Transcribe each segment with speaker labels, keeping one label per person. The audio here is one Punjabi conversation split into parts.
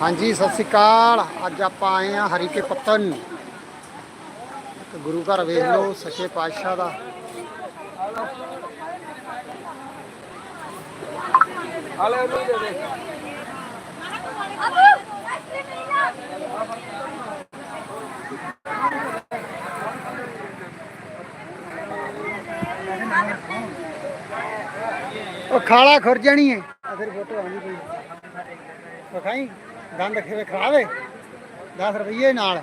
Speaker 1: ਹਾਂਜੀ, ਸਤਿ ਸ੍ਰੀ ਅਕਾਲ। ਅੱਜ ਆਪਾਂ ਆਏ ਆ ਹਰੀ ਕੇ ਪੱਤਨ ਤੇ ਗੁਰੂ ਘਰ ਵੇਖ ਲਓ, ਸੱਚੇ ਪਾਤਸ਼ਾਹ ਦਾ।
Speaker 2: ਹਾਲੇ ਉਹਨੂੰ ਦੇ ਦੇ
Speaker 1: ਉਹ ਖਾਲਾ ਖੁਰ ਜਾਣੀ ਹੈ ਆ ਤੇਰੀ ਫੋਟੋ ਆਣੀ ਕੋਈ। ਵਿਖਾਈ। ਦੰਦ ਖੇਵੇ ਖਰਾਵੇ 10 ਰੁਪਏ ਨਾਲ।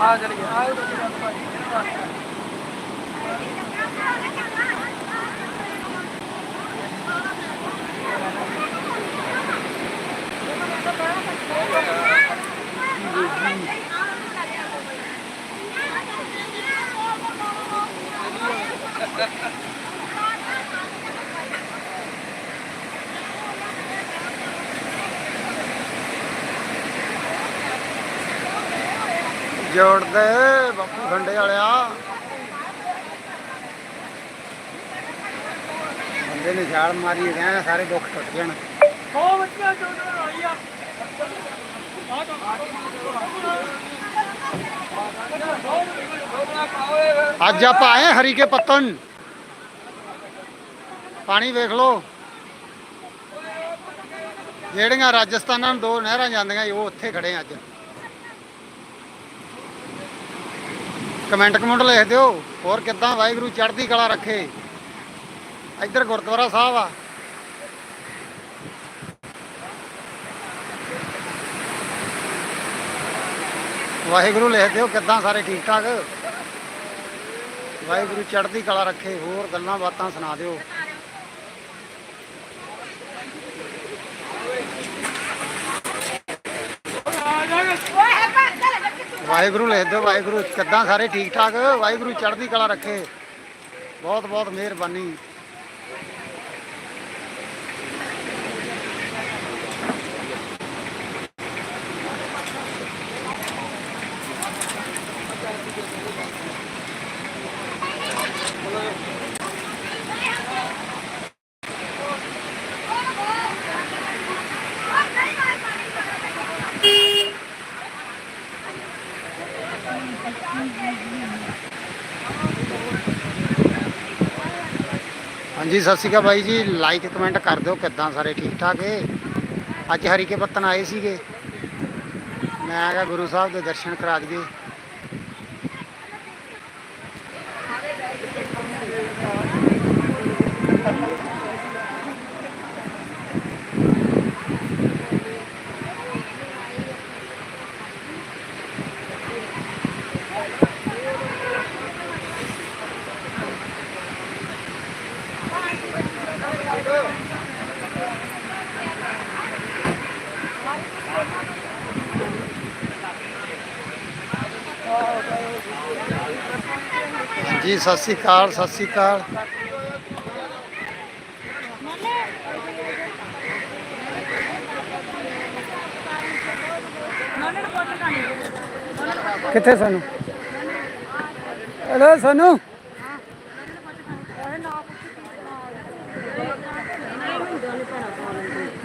Speaker 2: ਆ ਚਲ ਆ
Speaker 1: ਜੋੜਦੇ ਬਾਪੂ ਖੰਡੇ ਵਾਲਿਆ। ਬੰਦੇ ਨੇ, ਛਾਲ ਮਾਰੀ ਰਹਿਣ ਸਾਰੇ ਦੁੱਖ ਟੁੱਟ ਜਾਣ।
Speaker 2: ਬਹੁਤ ਵਧੀਆ ਜੋੜਨ ਵਾਲੀ ਆ
Speaker 1: ਅੱਜ ਆਪਾਂ ਆਏ ਹਰੀ ਕੇ ਪੱਤਨ ਪਾਣੀ ਵੇਖ ਲਓ। ਜਿਹੜੀਆਂ ਰਾਜਸਥਾਨਾਂ ਨੂੰ ਦੋ ਨਹਿਰਾਂ ਜਾਂਦੀਆਂ ਉਹ ਉੱਥੇ ਖੜੇ ਅੱਜ। ਕਮੈਂਟ ਕਮੈਂਟ ਲਿਖ ਦਿਓ, ਹੋਰ ਕਿੱਦਾਂ ਵਾਹਿਗੁਰੂ ਚੜ੍ਹਦੀ ਕਲਾ ਰੱਖੇ। ਇੱਧਰ ਗੁਰਦੁਆਰਾ ਸਾਹਿਬ ਆ। ਵਾਹਿਗੁਰੂ ਲਿਖ ਦਿਓ ਕਿੱਦਾਂ ਸਾਰੇ ਠੀਕ ਠਾਕ ਵਾਹਿਗੁਰੂ ਚੜ੍ਹਦੀ ਕਲਾ ਰੱਖੇ, ਹੋਰ ਗੱਲਾਂ ਬਾਤਾਂ ਸੁਣਾ ਦਿਓ। ਵਾਹਿਗੁਰੂ ਲਿਖ ਦਿਓ, ਵਾਹਿਗੁਰੂ ਕਿੱਦਾਂ ਸਾਰੇ ਠੀਕ ਠਾਕ ਵਾਹਿਗੁਰੂ ਚੜ੍ਹਦੀ ਕਲਾ ਰੱਖੇ। ਬਹੁਤ ਬਹੁਤ ਮਿਹਰਬਾਨੀ। ਹਾਂਜੀ, ਸਤਿ ਸ਼੍ਰੀ ਅਕਾਲ ਬਾਈ ਜੀ। ਲਾਈਕ ਕਮੈਂਟ ਕਰ ਦਿਓ ਕਿੱਦਾਂ ਸਾਰੇ ਠੀਕ ਠਾਕ ਏ? ਅੱਜ ਹਰੀਕੇ ਪੱਤਨ ਆਏ ਸੀਗੇ। ਮੈਂ ਕਿਹਾ ਗੁਰੂ ਸਾਹਿਬ ਦੇ ਦਰਸ਼ਨ ਕਰਾ ਦਈਏ ਜੀ ਸਤਿ ਸ਼੍ਰੀ ਅਕਾਲ ਸਤਿ ਸ਼੍ਰੀ ਅਕਾਲ। ਕਿੱਥੇ ਸਾਨੂੰ? ਹਲੋ ਸਾਨੂੰ?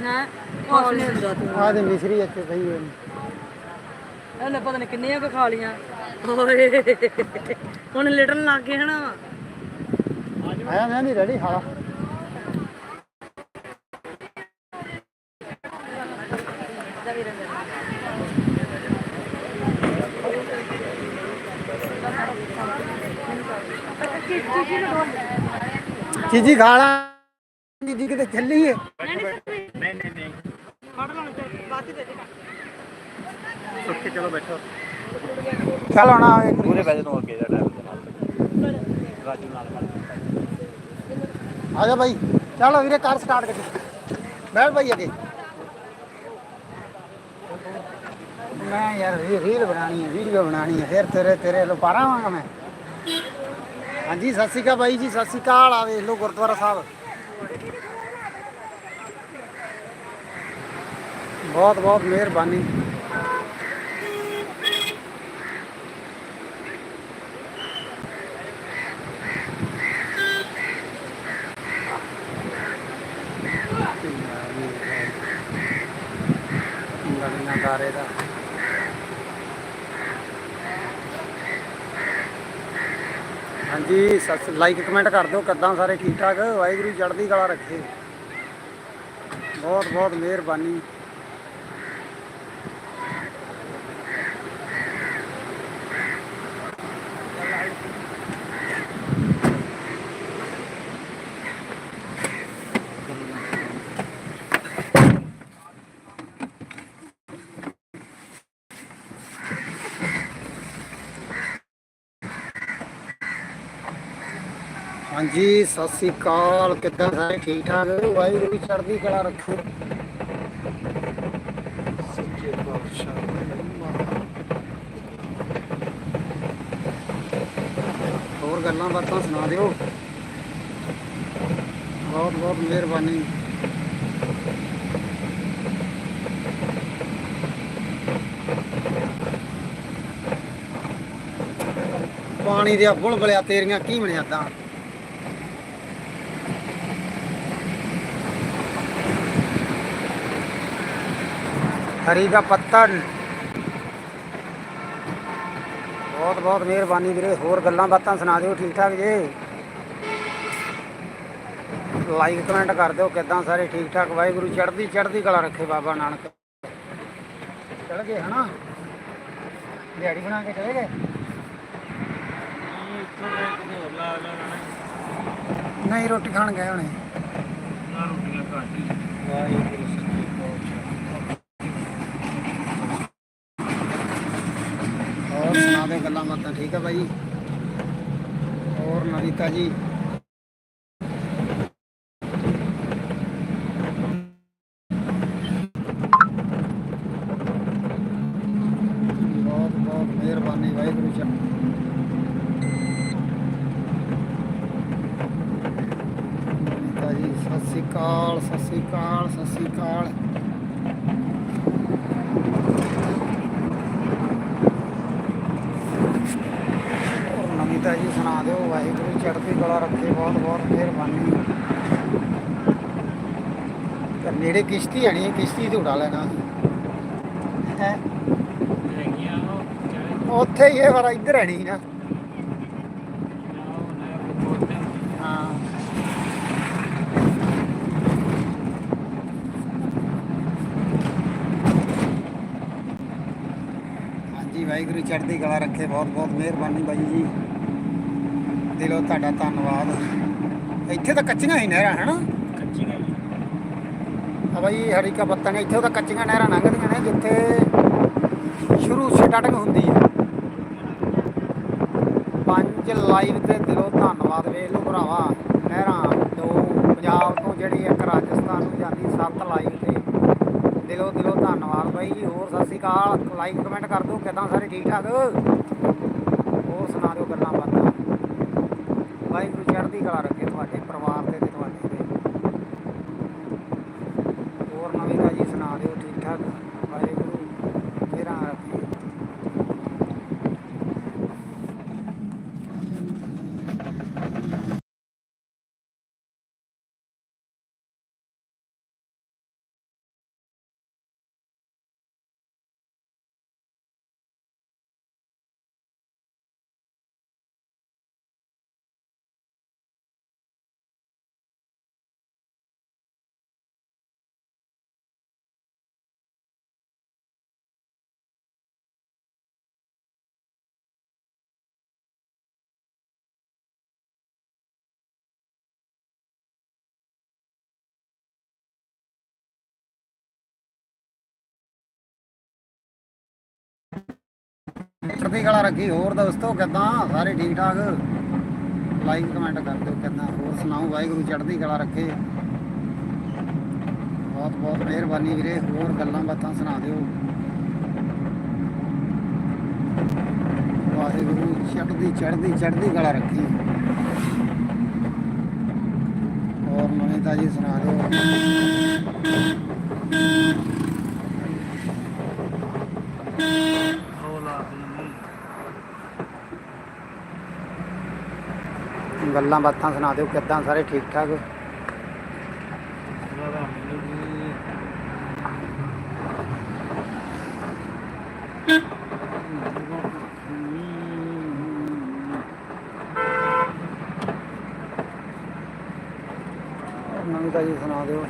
Speaker 3: ਨਾ ਕੁਛ ਨਹੀਂ ਹੁੰਦਾ ਤੂੰ
Speaker 1: ਆਹ ਦੇ ਮਿਸਰੀ ਇੱਥੇ ਪਈ ਹੋਈ
Speaker 3: ਇਹਨੇ ਪਤਾ ਨਹੀਂ ਕਿੰਨੀਆਂ ਕੁ ਖਾ ਲੀਆਂ। ਓਏ। ਹੁਣ ਲਿਟਣ ਲੱਗ ਗਏ ਹਨਾ।
Speaker 1: ਆਇਆ ਮੈਂ ਨਹੀਂ ਰੈਡੀ ਹਾਲਾ ਚੀਜੀ ਖਾਲਾ ਚੀਜੀ ਕਿਤੇ ਚੱਲੀ ਏ ਚੱਲ ਹੁਣ ਆ ਇੱਕ
Speaker 4: ਪੂਰੇ ਪੈਸੇ ਤੋਂ ਅੱਗੇ ਦਾ ਡਰਾਈਵਰ ਦੇ ਨਾਲ। ਰਾਜੂ ਨਾਲ
Speaker 1: ਆ ਜਾ ਭਾਈ ਚਲੋ ਵੀਰੇ ਕਾਰ ਸਟਾਰਟ ਕਰ ਬੈਠ ਭਾਈ ਅੱਗੇ। ਮੈਂ ਯਾਰ ਰੀ- ਰੀਲ ਬਣਾਣੀ ਹੈ ਵੀਡੀਓ ਬਣਾਣੀ ਹੈ। ਫਿਰ ਤੇਰੇ ਤੇਰੇ ਲੋ ਪਾਰਾਵਾਂਗਾ ਮੈਂ। ਹਾਂਜੀ ਸਤਿ ਸ਼੍ਰੀ ਅਕਾਲ ਬਾਈ ਜੀ ਸਤਿ ਸ਼੍ਰੀ ਅਕਾਲ। ਆ ਵੇਖ ਲਓ ਗੁਰਦੁਆਰਾ ਸਾਹਿਬ। ਬਹੁਤ ਬਹੁਤ ਮਿਹਰਬਾਨੀ ਗਲੀਆਂ ਦਾਰੇ ਦਾ ਹਾਂਜੀ ਸਤ ਲਾਈਕ ਕਮੈਂਟ ਕਰ ਦਿਓ, ਕਿੱਦਾਂ ਸਾਰੇ ਠੀਕ ਠਾਕ ਵਾਹਿਗੁਰੂ ਚੜ੍ਹਦੀ ਕਲਾ ਰੱਖੇ। ਬਹੁਤ ਬਹੁਤ ਮਿਹਰਬਾਨੀ। ਹਾਂਜੀ ਸਤਿ ਸ੍ਰੀ ਅਕਾਲ। ਕਿੱਦਾਂ ਸਾਰੇ ਠੀਕ ਠਾਕ? ਵਾਹਿਗੁਰੂ ਜੀ ਚੜ੍ਹਦੀ ਕਲਾ ਰੱਖੋ। ਸੱਚੇ ਪਾਤਸ਼ਾਹ ਹੋਰ ਗੱਲਾਂ ਬਾਤਾਂ ਸੁਣਾ ਦਿਓ। ਬਹੁਤ ਬਹੁਤ ਮਿਹਰਬਾਨੀ। ਪਾਣੀ ਦੇ ਬੁਲ ਬਲਿਆ ਤੇਰੀਆਂ ਕੀ ਬਣਿਆਦਾਂ ਹਰੀ ਦਾ ਪੱਤਾ। ਬਹੁਤ ਬਹੁਤ ਮਿਹਰਬਾਨੀ ਵੀਰੇ। ਹੋਰ ਗੱਲਾਂ ਬਾਤਾਂ ਸੁਣਾ ਦਿਓ ਠੀਕ ਠਾਕ ਜੀ? ਲਾਈਕ ਕਮੈਂਟ ਕਰ ਦਿਓ ਕਿੱਦਾਂ ਸਾਰੇ ਠੀਕ ਠਾਕ? ਵਾਹਿਗੁਰੂ ਚੜ੍ਹਦੀ ਚੜ੍ਹਦੀ ਕਲਾ ਰੱਖੇ ਬਾਬਾ ਨਾਨਕ। ਚੜ ਗਏ ਹਨਾ? ਦਿਹਾੜੀ ਬਣਾ ਕੇ ਚਲੇ ਗਏ? ਨਹੀਂ ਰੋਟੀ ਖਾਣ ਗਏ ਹੋਣੇ। ਵਾਹਿਗੁਰੂ ਸੱਚੇ ਪਾਤਸ਼ਾਹ ਹੋਰ ਸੁਣਾ ਦੇ ਗੱਲਾਂ ਬਾਤਾਂ, ਠੀਕ ਆ ਬਾਈ? ਹੋਰ ਨਵੀਤਾ ਜੀ? ਬਹੁਤ ਬਹੁਤ ਮਿਹਰਬਾਨੀ ਵਾਹਿਗੁਰੂ ਜੀ, ਸਤਿ ਸ੍ਰੀ ਅਕਾਲ, ਸਤਿ ਸ੍ਰੀ ਅਕਾਲ, ਸਤਿ ਸ੍ਰੀ ਅਕਾਲ ਹੋਰ ਨਵੀਤਾ ਜੀ ਸੁਣਾ ਦਿਓ ਵਾਹਿਗੁਰੂ ਚੜ੍ਹਦੀ ਕਲਾ ਰੱਖੇ ਬਹੁਤ ਬਹੁਤ ਮਿਹਰਬਾਨੀ। ਤੇ ਨੇੜੇ ਕਿਸ਼ਤੀ ਆਣੀ ਹੈ ਕਿਸ਼ਤੀ ਤੇ ਉਡਾ ਲੈਣਾ ਹੈ? ਉੱਥੇ ਹੀ ਹੈ ਪਰ ਇੱਧਰ ਆਣੀ ਨਾ। ਵਾਹਿਗੁਰੂ ਚੜ੍ਹਦੀ ਕਲਾ ਰੱਖੇ ਬਹੁਤ ਬਹੁਤ ਮਿਹਰਬਾਨੀ ਬਾਈ ਜੀ। ਦਿਲੋਂ ਤੁਹਾਡਾ ਧੰਨਵਾਦ। ਇੱਥੇ ਤਾਂ ਕੱਚੀਆਂ ਹੀ ਨਹਿਰਾਂ ਹਨਾ? ਆ ਬਾਈ ਹਰੀਕਾ ਬੱਤਾਂ ਨੇ ਇੱਥੇ ਤਾਂ ਕੱਚੀਆਂ ਨਹਿਰਾਂ ਲੰਘਦੀਆਂ ਨੇ ਜਿੱਥੇ ਸ਼ੁਰੂ ਸਟਾਰਟਿੰਗ ਹੁੰਦੀ ਹੈ ਪੰਜ ਲਾਈਵ ਤੇ ਦਿਲੋਂ ਧੰਨਵਾਦ ਵੇਖ ਲਓ ਭਰਾਵਾ ਨਹਿਰਾਂ ਦੋ ਪੰਜਾਬ ਤੋਂ ਜਿਹੜੀ ਇੱਕ ਰਾਜਸਥਾਨ ਨੂੰ ਜਾਂਦੀ ਸੱਤ ਲਾਈਵ ਤੇ। ਦਿਲੋਂ ਦਿਲੋਂ ਧੰਨਵਾਦ ਬਾਈ ਜੀ ਹੋਰ ਸਤਿ ਸ਼੍ਰੀ ਅਕਾਲ। ਲਾਈਕ ਕਮੈਂਟ ਕਰ ਦਿਓ ਕਿਦਾਂ ਸਾਰੇ ਠੀਕ ਠਾਕ ਹੋਰ ਸੁਣਾ ਦਿਓ ਗੱਲਾਂ ਬਾਤਾਂ ਵਾਹਿਗੁਰੂ ਚੜ੍ਹਦੀ ਕਲਾ ਰੱਖੇ ਤੁਹਾਡੇ ਪਰਿਵਾਰ ਤੇ ਤੇ ਤੁਹਾਡੇ ਤੇ ਹੋਰ ਨਵੀਂ ਤਾਜੀ ਸੁਣਾ ਦਿਓ ਠੀਕ ਠਾਕ ਵਾਹਿਗੁਰੂ ਤੇਰਾ ਰੱਖੇ ਚੜ੍ਹਦੀ ਕਲਾ ਰੱਖੀ, ਹੋਰ ਦੋਸਤੋ ਕਿੱਦਾਂ? ਸਾਰੇ ਠੀਕ ਠਾਕ ਲਾਈਕ ਕਮੈਂਟ ਕਰ ਦਿਓ ਕਿੱਦਾਂ? ਹੋਰ ਸੁਣਾਓ? ਵਾਹਿਗੁਰੂ ਚੜ੍ਹਦੀ ਕਲਾ ਰੱਖੇ। ਬਹੁਤ ਬਹੁਤ ਮਿਹਰਬਾਨੀ ਵੀਰੇ, ਹੋਰ ਗੱਲਾਂ ਬਾਤਾਂ ਸੁਣਾ ਦਿਓ। ਵਾਹਿਗੁਰੂ ਚੜ੍ਹਦੀ ਚੜ੍ਹਦੀ ਚੜ੍ਹਦੀ ਕਲਾ ਰੱਖੀ। ਹੋਰ ਨਵੀਂ ਤਾਜੀ ਸੁਣਾ ਦਿਓ। ਗੱਲਾਂ ਬਾਤਾਂ ਸੁਣਾ ਦਿਓ, ਕਿੱਦਾਂ ਸਾਰੇ ਠੀਕ ਠਾਕ? ਨਵੀਂ ਤਾਜੀ ਸੁਣਾ ਦਿਓ।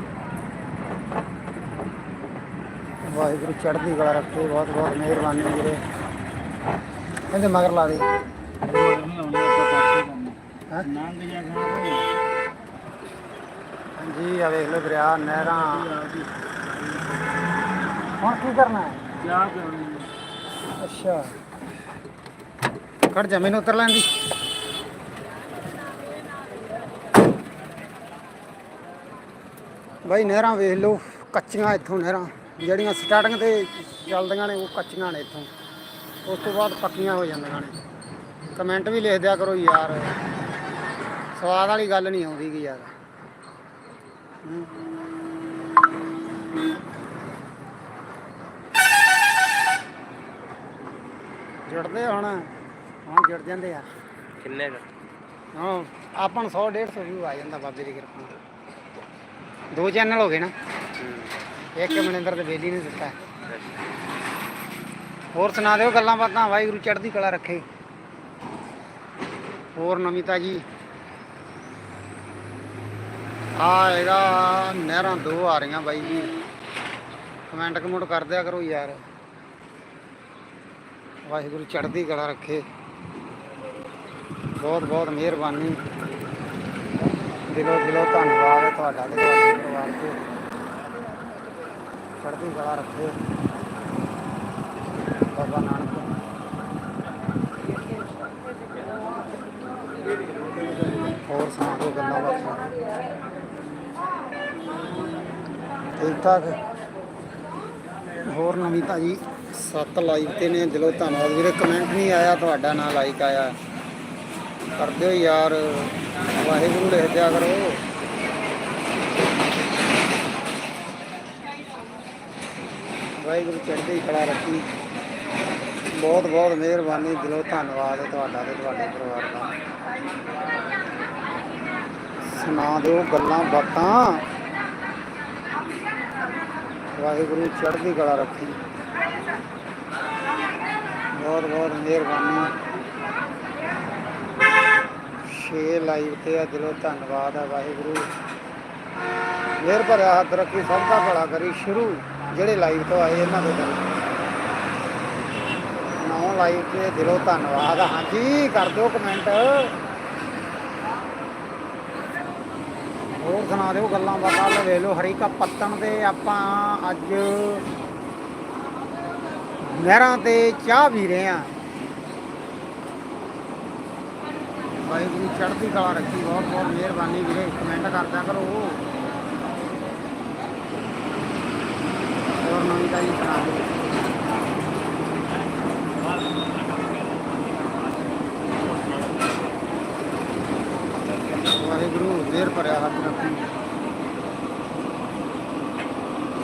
Speaker 1: ਵਾਹਿਗੁਰੂ ਚੜ੍ਹਦੀ ਕਲਾ ਰੱਖੇ ਬਹੁਤ ਬਹੁਤ ਮਿਹਰਬਾਨੀ ਵੀਰੇ। ਕਹਿੰਦੇ ਮਗਰ ਲਾ ਦੇ। ਹਾਂਜੀ ਆ ਵੇਖ ਲਓ ਦਰਿਆ ਨਹਿਰਾਂ। ਹੁਣ ਕੀ ਕਰਨਾ ਹੈ? ਅੱਛਾ। ਖੜ ਜਾ ਮੈਨੂੰ ਉਤਰ ਲੈਣ ਦੀ। ਬਾਈ ਨਹਿਰਾਂ ਵੇਖ ਲਓ ਕੱਚੀਆਂ ਇੱਥੋਂ ਨਹਿਰਾਂ। ਜਿਹੜੀਆਂ ਸਟਾਰਟਿੰਗ ਤੇ ਚੱਲਦੀਆਂ ਨੇ ਉਹ ਕੱਚੀਆਂ ਨੇ ਇੱਥੋਂ। ਉਸ ਤੋਂ ਬਾਅਦ ਪੱਕੀਆਂ ਹੋ ਜਾਂਦੀਆਂ ਨੇ। ਕਮੈਂਟ ਵੀ ਲਿਖ ਦਿਆ ਕਰੋ ਯਾਰ। ਸਵਾਦ ਵਾਲੀ ਗੱਲ ਨਹੀਂ ਆਉਂਦੀ ਗੀ ਯਾਰ। ਜੁੜਦੇ ਹੁਣ ਹੁਣ ਜੁੜ ਜਾਂਦੇ ਆ।
Speaker 4: ਕਿੰਨੇ ਕੁ?
Speaker 1: ਹਾਂ ਆਪਾਂ ਨੂੰ 100 150 ਵਿਊ ਆ ਜਾਂਦਾ ਬਾਬੇ ਦੀ ਕਿਰਪਾ ਨਾਲ। ਦੋ ਚੈਨਲ ਹੋ ਗਏ ਨਾ। ਇੱਕ ਮਨਿੰਦਰ ਤੇ ਬੇਲੀ ਨੇ ਦਿੱਤਾ। ਹੋਰ ਸੁਣਾ ਦਿਓ ਗੱਲਾਂ ਬਾਤਾਂ ਵਾਹਿਗੁਰੂ ਚੜ੍ਹਦੀ ਕਲਾ ਰੱਖੇ। ਹੋਰ ਨਮਿਤਾ ਜੀ ਆ ਇਹਦਾ ਨਹਿਰਾਂ ਦੋ ਆ ਰਹੀਆਂ ਬਾਈ ਜੀ। ਕਮੈਂਟ ਕਮੈਂਟ ਕਰ ਦਿਆ ਕਰੋ ਯਾਰ। ਵਾਹਿਗੁਰੂ ਚੜ੍ਹਦੀ ਕਲਾ ਰੱਖੇ। ਬਹੁਤ ਬਹੁਤ ਮਿਹਰਬਾਨੀ। ਦਿਲੋਂ ਦਿਲੋਂ ਧੰਨਵਾਦ ਹੈ ਤੁਹਾਡਾ ਤੇ ਤੁਹਾਡੇ ਪਰਿਵਾਰ ਤੇ। ਚੜ੍ਹਦੀ ਕਲਾ ਰੱਖੇ। ਬਾਬਾ ਨਾਨਕ ਹੋਰ ਸੁਣਾ ਦਿਓ ਗੱਲਾਂ ਬਾਤਾਂ ਠੀਕ ਠਾਕ। ਹੋਰ ਨਵੀਂ ਤਾਜੀ ਸੱਤ ਲਾਈਕ ਤੇ ਨੇ। ਦਿਲੋਂ ਧੰਨਵਾਦ ਵੀਰੇ ਕਮੈਂਟ ਨਹੀਂ ਆਇਆ ਤੁਹਾਡਾ, ਨਾ ਲਾਈਕ ਆਇਆ। ਕਰ ਦਿਓ ਯਾਰ, ਵਾਹਿਗੁਰੂ ਲਿਖ ਦਿਆ ਕਰੋ। ਵਾਹਿਗੁਰੂ ਚੜ੍ਹਦੀ ਕਲਾ ਰੱਖੀ। ਬਹੁਤ ਬਹੁਤ ਮਿਹਰਬਾਨੀ ਦਿਲੋਂ ਧੰਨਵਾਦ ਹੈ ਤੁਹਾਡਾ ਤੇ ਤੁਹਾਡੇ ਪਰਿਵਾਰ ਦਾ। ਸੁਣਾ ਦਿਓ ਗੱਲਾਂ ਬਾਤਾਂ। ਵਾਹਿਗੁਰੂ ਚੜ੍ਹਦੀ ਕਲਾ ਰੱਖੀ। ਬਹੁਤ ਬਹੁਤ ਮਿਹਰਬਾਨੀ। ਛੇ ਲਾਈਵ ਤੇ ਆ, ਦਿਲੋਂ ਧੰਨਵਾਦ ਹੈ ਵਾਹਿਗੁਰੂ। ਮਿਹਰ ਭਰਿਆ ਹੱਥ ਰੱਖੀ, ਸਭ ਦਾ ਭਲਾ ਕਰੀ। ਸ਼ੁਰੂ ਜਿਹੜੇ ਲਾਈਵ ਤੋਂ ਆਏ ਇਹਨਾਂ ਦੇ ਨੌ ਲਾਈਵ ਤੇ ਦਿਲੋਂ ਧੰਨਵਾਦ ਹਾਂਜੀ, ਕਰ ਦਿਓ ਕਮੈਂਟ। ਹੋਰ ਸੁਣਾ ਦਿਓ ਗੱਲਾਂ ਬਾਤਾਂ ਲੈ ਲਓ ਹਰੀਕਾ ਪੱਤਣ ਤੇ ਆਪਾਂ ਅੱਜ ਨਹਿਰਾਂ ਤੇ ਚਾਹ ਪੀ ਰਹੇ ਆ ਵਾਹਿਗੁਰੂ ਚੜ੍ਹਦੀ ਕਲਾ ਰੱਖੀ, ਬਹੁਤ ਬਹੁਤ ਮਿਹਰਬਾਨੀ ਵੀਰੇ ਕਮੈਂਟ ਕਰਦਾ ਕਰੋ। ਹੋਰ ਨਵੀਂ ਤਾਜੀ ਸੁਣਾ ਦਿਓ ਵਾਹਿਗੁਰੂ ਮਿਹਰ ਭਰਿਆ ਹੱਥ ਰੱਖੀ।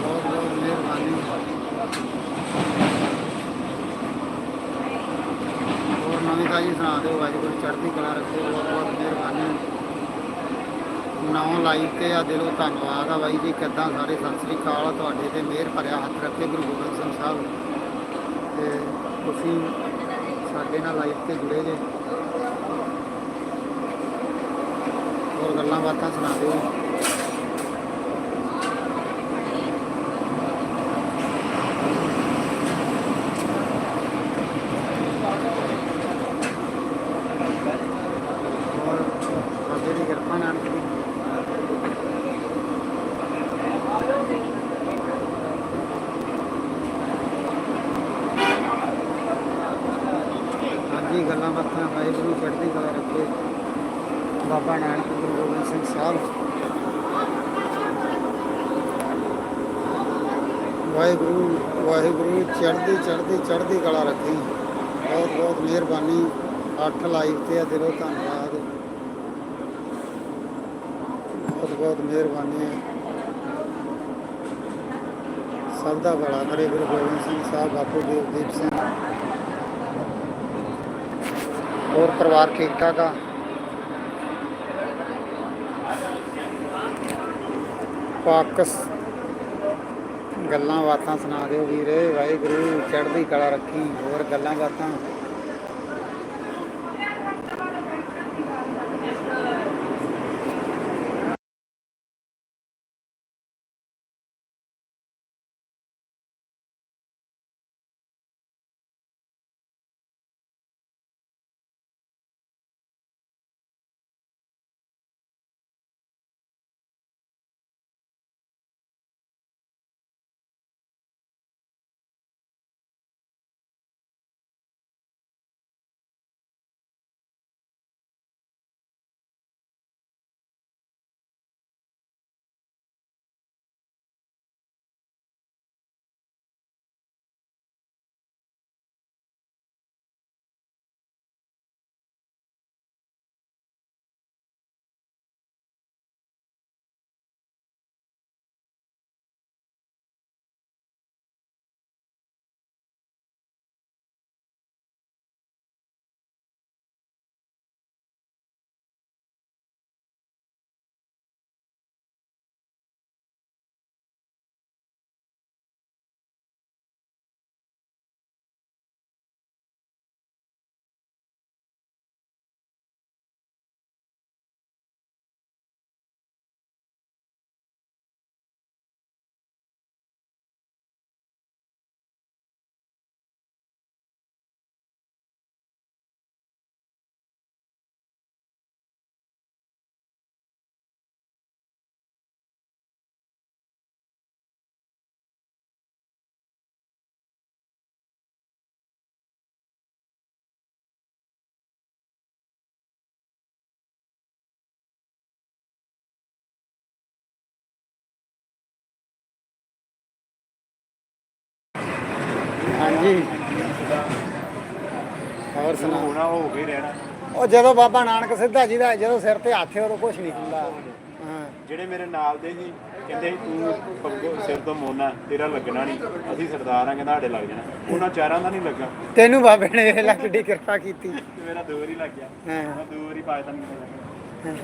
Speaker 1: ਬਹੁਤ ਬਹੁਤ ਮਿਹਰਬਾਨੀ। ਹੋਰ ਨਵੀਂ ਤਾਜੀ ਸੁਣਾ ਦਿਓ, ਵਾਹਿਗੁਰੂ ਚੜ੍ਹਦੀ ਕਲਾ ਰੱਖੇ, ਬਹੁਤ ਬਹੁਤ ਮਿਹਰਬਾਨੀ। ਨੌ ਲਾਈਕ ਤੇ ਆ ਦਿਲੋਂ ਧੰਨਵਾਦ ਆ ਬਾਈ ਜੀ, ਕਿੱਦਾਂ ਸਾਰੇ ਸਤਿ ਸ੍ਰੀ ਅਕਾਲ ਤੁਹਾਡੇ ਤੇ ਮਿਹਰ ਭਰਿਆ ਹੱਥ ਰੱਖੇ, ਗੁਰੂ ਗੋਬਿੰਦ ਸਿੰਘ ਸਾਹਿਬ। ਤੇ ਤੁਸੀਂ ਸਾਡੇ ਨਾਲ ਲਾਈਵ ਤੇ ਜੁੜੇ ਜੇ। ਹੋਰ ਗੱਲਾਂ ਬਾਤਾਂ ਸੁਣਾ ਦਿਓ ਹੋਰ ਬਾਬੇ ਦੀ ਕਿਰਪਾ ਨਾਲ ਹਾਂਜੀ ਗੱਲਾਂ ਬਾਤਾਂ ਵਾਹਿਗੁਰੂ ਚੜ੍ਹਦੀ ਕਲਾ ਰੱਖੇ ਬਾਬਾ ਨਾਨਕ ਗੁਰੂ ਗੋਬਿੰਦ ਸਿੰਘ ਸਾਹਿਬ। ਵਾਹਿਗੁਰੂ ਵਾਹਿਗੁਰੂ, ਚੜ੍ਹਦੀ ਚੜ੍ਹਦੀ ਚੜ੍ਹਦੀ ਕਲਾ ਰੱਖੀ। ਬਹੁਤ ਬਹੁਤ ਮਿਹਰਬਾਨੀ। ਅੱਠ ਲਾਈਵ ਤੇ ਆ, ਦਿਲੋਂ ਧੰਨਵਾਦ। ਬਹੁਤ ਬਹੁਤ ਮਿਹਰਬਾਨੀ। ਹੈ ਸਭ ਦਾ ਭਲਾ ਕਰੇ ਗੁਰੂ ਗੋਬਿੰਦ ਸਿੰਘ ਸਾਹਿਬ, ਬਾਪੂ ਦੇਵਦੀਪ ਸਿੰਘ। ਹੋਰ ਪਰਿਵਾਰ ਠੀਕ ਠਾਕ ਆ? ਪਾਕਸ। ਗੱਲਾਂ ਬਾਤਾਂ ਸੁਣਾ ਦਿਓ ਵੀਰੇ। ਵਾਹਿਗੁਰੂ ਚੜ੍ਹਦੀ ਕਲਾ ਰੱਖੀ। ਹੋਰ ਗੱਲਾਂ ਬਾਤਾਂ? ਹਾਂਜੀ। ਹੋਰ ਸੁਣਾ।
Speaker 4: ਹੋਣਾ ਹੋ ਕੇ ਰਹਿਣਾ
Speaker 1: ਉਹ ਜਦੋਂ ਬਾਬਾ ਨਾਨਕ ਸਿੱਧਾ ਜੀ ਦਾ ਜਦੋਂ ਸਿਰ ਤੇ ਹੱਥ ਹੈ ਉਦੋਂ ਕੁਝ ਨਹੀਂ ਹੁੰਦਾ। ਹਾਂ।
Speaker 4: ਜਿਹੜੇ ਮੇਰੇ ਨਾਲ ਦੇ ਸੀ ਕਹਿੰਦੇ ਤੂੰ ਪੱਗੋ ਸਿਰ ਤੋਂ ਮੋਨਾ ਤੇਰਾ ਲੱਗਣਾ ਨਹੀਂ। ਅਸੀਂ ਸਰਦਾਰ ਆ ਕਹਿੰਦਾ ਸਾਡੇ ਲੱਗ ਜਾਣਾ। ਉਹਨਾਂ ਚਾਰਾਂ ਦਾ ਨਹੀਂ ਲੱਗਾ।
Speaker 1: ਤੈਨੂੰ ਬਾਬੇ ਨੇ ਇਹ ਲੱਕੜੀ ਕਿਰਪਾ ਕੀਤੀ।
Speaker 4: ਤੇ ਮੇਰਾ ਦੋ ਵਾਰੀ ਲੱਗ ਗਿਆ।
Speaker 1: ਹਾਂ।
Speaker 4: ਮੈਂ ਦੋ ਵਾਰੀ ਪਾਕਿਸਤਾਨ ਨਿਕਲ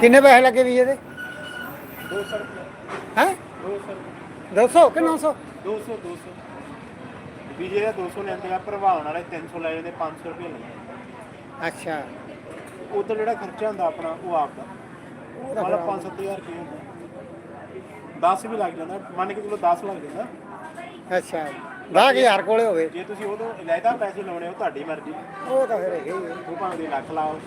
Speaker 1: ਕਿੰਨੇ ਪੈਸੇ ਲੱਗੇ ਵੀਜ਼ੇ ਦੇ
Speaker 4: ਦੋ ਸੌ
Speaker 1: ਹੈ?
Speaker 4: ਦੋ ਸੌ
Speaker 1: 200 ਕਿ 900
Speaker 4: 200 200 ਵੀ ਜਿਹੜਾ 200 ਲੈਂਦੇ ਆ ਭਰਵਾਉਣ ਵਾਲੇ 300 ਲੈ ਜਾਂਦੇ 500 ਰੁਪਏ ਲੈਂਦੇ
Speaker 1: ਅੱਛਾ।
Speaker 4: ਉਧਰ ਜਿਹੜਾ ਖਰਚਾ ਹੁੰਦਾ ਆਪਣਾ ਉਹ ਆਪ ਦਾ
Speaker 1: ਉਹਦਾ
Speaker 4: ਮਤਲਬ 5-7000 ਰੁਪਏ ਹੁੰਦਾ। 10 ਵੀ ਲੱਗ ਜਾਂਦਾ ਮੰਨ ਕੇ ਚਲੋ 10 ਲੱਗ ਜਾਂਦਾ।
Speaker 1: ਅੱਛਾ 10000 ਕੋਲੇ ਹੋਵੇ।
Speaker 4: ਜੇ ਤੁਸੀਂ ਉਦੋਂ ਇਲਾਇਦਾ ਪੈਸੇ ਲਾਉਣੇ ਉਹ ਤੁਹਾਡੀ ਮਰਜ਼ੀ।
Speaker 1: ਉਹ ਤਾਂ ਫਿਰ ਹੈਗੇ ਹੀ ਆ।
Speaker 4: ਉਹ ਭਾਵੇਂ ਤੁਸੀਂ ਲੱਖ ਲਾਓ।